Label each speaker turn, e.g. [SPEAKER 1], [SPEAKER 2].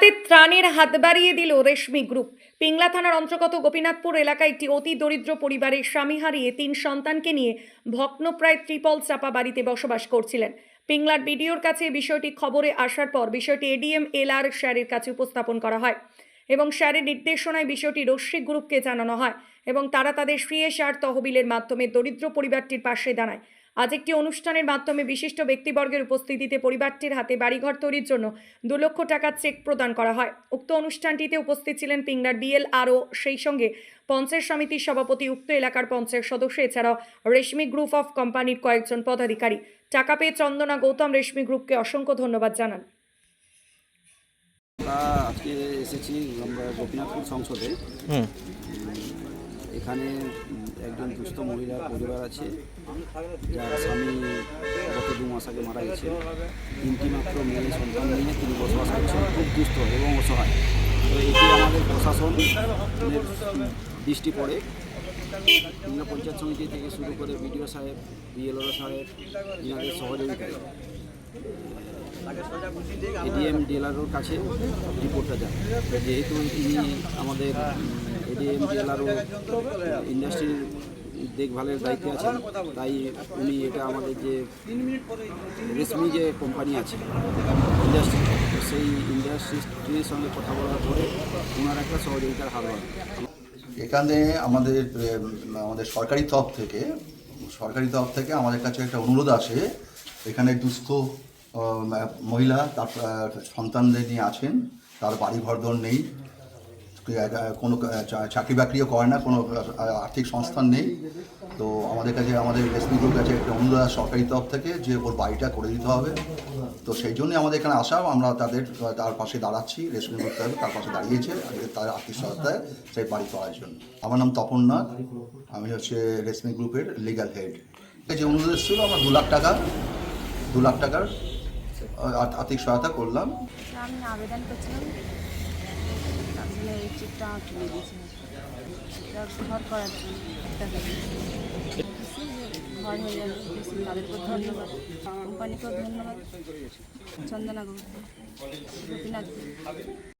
[SPEAKER 1] তাদের ত্রাণের হাত বাড়িয়ে দিল রেশমি গ্রুপ। পিংলা থানার অন্তর্গত গোপীনাথপুর এলাকায় একটি অতি দরিদ্র পরিবারের স্বামী হারিয়ে তিন সন্তানকে নিয়ে ভগ্নপ্রায় ত্রিপল চাপা বাড়িতে বসবাস করছিলেন। পিংলার বিডিওর কাছে বিষয়টি খবরে আসার পর বিষয়টি এডিএম এল আর স্যারের কাছে উপস্থাপন করা হয় এবং স্যারের নির্দেশনায় বিষয়টি রশ্মিক গ্রুপকে জানানো হয় এবং তারা তাদের সিএসআর তহবিলের মাধ্যমে দরিদ্র পরিবারটির পাশে দাঁড়ায়। আজ একটি অনুষ্ঠানের মাধ্যমে বিশিষ্ট ব্যক্তিবর্গের উপস্থিতিতে পরিবারটির হাতে বাড়িঘর তৈরির জন্য দু লক্ষ টাকার চেক প্রদান করা হয়। উক্ত অনুষ্ঠানটিতে উপস্থিত ছিলেন পিংলার বিএল আরও সেই সঙ্গে পঞ্চায়েত সমিতির সভাপতি উক্ত এলাকার পঞ্চায়েত সদস্য এছাড়াও রেশমি গ্রুপ অফ কোম্পানির কয়েকজন পদাধিকারী। টাকা পেয়ে চন্দনা গৌতম রেশমি গ্রুপকে অসংখ্য ধন্যবাদ জানান।
[SPEAKER 2] আমরা আজকে এসেছি আমরা গোপীনাথপুর সংসদে। এখানে একজন দুস্থ মহিলার পরিবার আছে, যার স্বামী গত দু মাস আগে মারা গেছে। তিনটি মাত্র মেয়ে সন্তান নিয়ে তিনি বসবাস করছেন, খুব দুস্থ এবং অসহায়। তো এটি আমাদের প্রশাসনের দৃষ্টি পড়ে। বিভিন্ন পঞ্চায়েত সমিতি থেকে শুরু করে বিডিও সাহেব বিএলও সাহেব, ইনাদের সহযোগিতায়। এডিএম ডিএলআরওর কাছে রিপোর্টটা যায় যেহেতু তিনি আমাদের এডিএম ডিএলআরও ইন্ডাস্ট্রির দেখভালের দায়িত্বে আছেন তাই উনি এটা আমাদের যে রেশমি যে কোম্পানি আছে ইন্ডাস্ট্রি সেই ইন্ডাস্ট্রির সঙ্গে কথা বলার পরে ওনার একটা সহযোগিতার হাত বাড়ান।
[SPEAKER 3] এখানে আমাদের আমাদের সরকারি তরফ থেকে, সরকারি তরফ থেকে আমাদের কাছে একটা অনুরোধ আসে এখানে দুস্থ মহিলা তার সন্তানদের নিয়ে আছেন, তার বাড়ি ঘরদর নেই। কোনো চাকরি বাকরিও করে না, কোনো আর্থিক সংস্থান নেই। তো আমাদের কাছে, আমাদের রেসমি গ্রুপ কাছে একটা অনুরোধ সরকারি তরফ থেকে যে ওর বাড়িটা করে দিতে হবে। তো সেই জন্যই আমাদের এখানে আসা, আমরা তাদের, তার পাশে দাঁড়াচ্ছি রেশমি গ্রুপ তার তার পাশে দাঁড়িয়েছে তার আর্থিক সহায়তায় সেই বাড়ি করার জন্য। আমার নাম তপন নাথ, আমি হচ্ছে রেশমি গ্রুপের লিগ্যাল হেড যে অনুরোধ ছিল আমার দু লাখ টাকা, দু লাখ টাকার আর্থিক সহায়তা করলাম।
[SPEAKER 4] আমি আবেদন করছিলাম। চিপটা আমার তুলে দিয়েছে এটা ঘর করার জন্য। ঘর হয়ে যাবে। তাদেরকেও ধন্যবাদ। কোম্পানিকেও ধন্যবাদ। চন্দনা গোপীনাথ